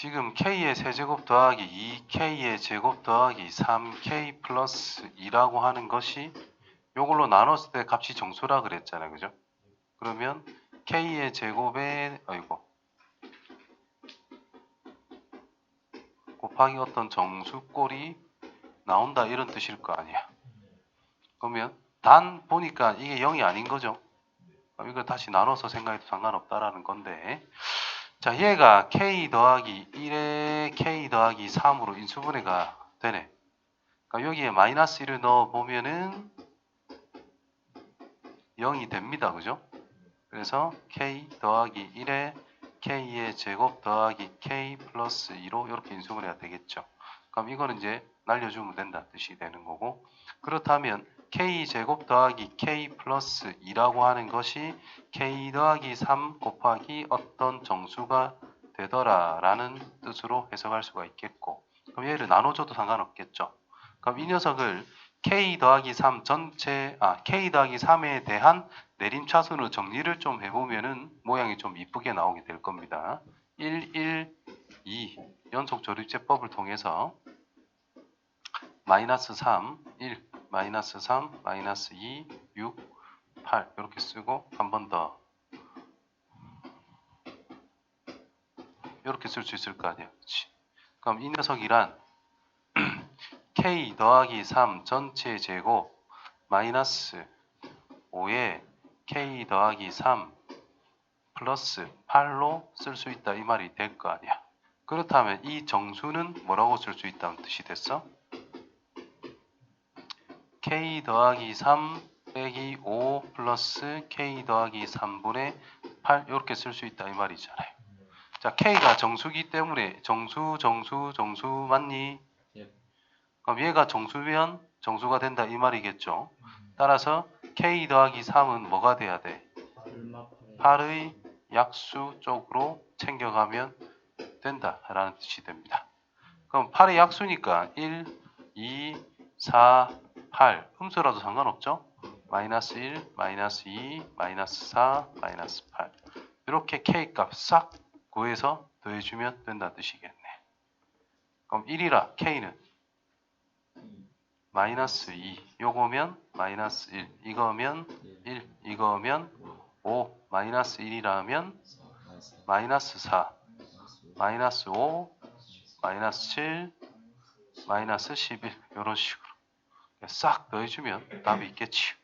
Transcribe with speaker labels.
Speaker 1: 지금 k의 세제곱 더하기 2k의 제곱 더하기 3k 플러스 2라고 하는 것이 요걸로 나눴을 때 값이 정수라 그랬잖아요. 그죠? 그러면 k의 제곱에 아이고 곱하기 어떤 정수꼴이 나온다 이런 뜻일 거 아니야. 그러면 단 보니까 이게 0이 아닌 거죠. 이거 다시 나눠서 생각해도 상관없다라는 건데 자 얘가 k 더하기 1에 k 더하기 3으로 인수분해가 되네. 그러니까 여기에 마이너스 1을 넣어 보면은 0이 됩니다. 그죠? 그래서 k 더하기 1에 k의 제곱 더하기 k 플러스 2로 이렇게 인수분해가 되겠죠. 그럼 이거는 이제 날려주면 된다 뜻이 되는 거고 그렇다면 k 제곱 더하기 k 플러스 2라고 하는 것이 k 더하기 3 곱하기 어떤 정수가 되더라 라는 뜻으로 해석할 수가 있겠고 그럼 얘를 나눠줘도 상관없겠죠. 그럼 이 녀석을 k 더하기 3 전체 아 k 더하기 3에 대한 내림차순으로 정리를 좀 해보면은 모양이 좀 이쁘게 나오게 될 겁니다. 1, 1, 2 연속 조립제법을 통해서 마이너스 3, 1, 마이너스 3, 마이너스 2, 6, 8 이렇게 쓰고 한 번 더 이렇게 쓸 수 있을 거 아니야. 그치? 그럼 이 녀석이란 k 더하기 3 전체 제곱 마이너스 5에 k 더하기 3 플러스 8로 쓸 수 있다 이 말이 될 거 아니야. 그렇다면 이 정수는 뭐라고 쓸 수 있다는 뜻이 됐어? K 더하기 3 빼기 5 플러스 k 더하기 3분의 8 이렇게 쓸 수 있다 이 말이잖아요. 자 k가 정수기 때문에 정수 정수 정수 맞니?
Speaker 2: 예.
Speaker 1: 그럼 얘가 정수면 정수가 된다 이 말이겠죠. 따라서 k 더하기 3은 뭐가 돼야 돼?
Speaker 2: 얼마
Speaker 1: 8의 약수 쪽으로 챙겨가면 된다라는 뜻이 됩니다. 그럼 8의 약수니까 1, 2, 4, 8 음수라도 상관없죠? 마이너스 1, 마이너스 2, 마이너스 4, 마이너스 8 이렇게 k 값 싹 구해서 더해주면 된다는 뜻이겠네. 그럼 1이라 k는? 마이너스 2 요거면 마이너스 1 이거면 1 이거면 5 마이너스 1이라면 마이너스 4 마이너스 5 마이너스 7 마이너스 11 이런 식으로 싹 더해주면 답이 있겠지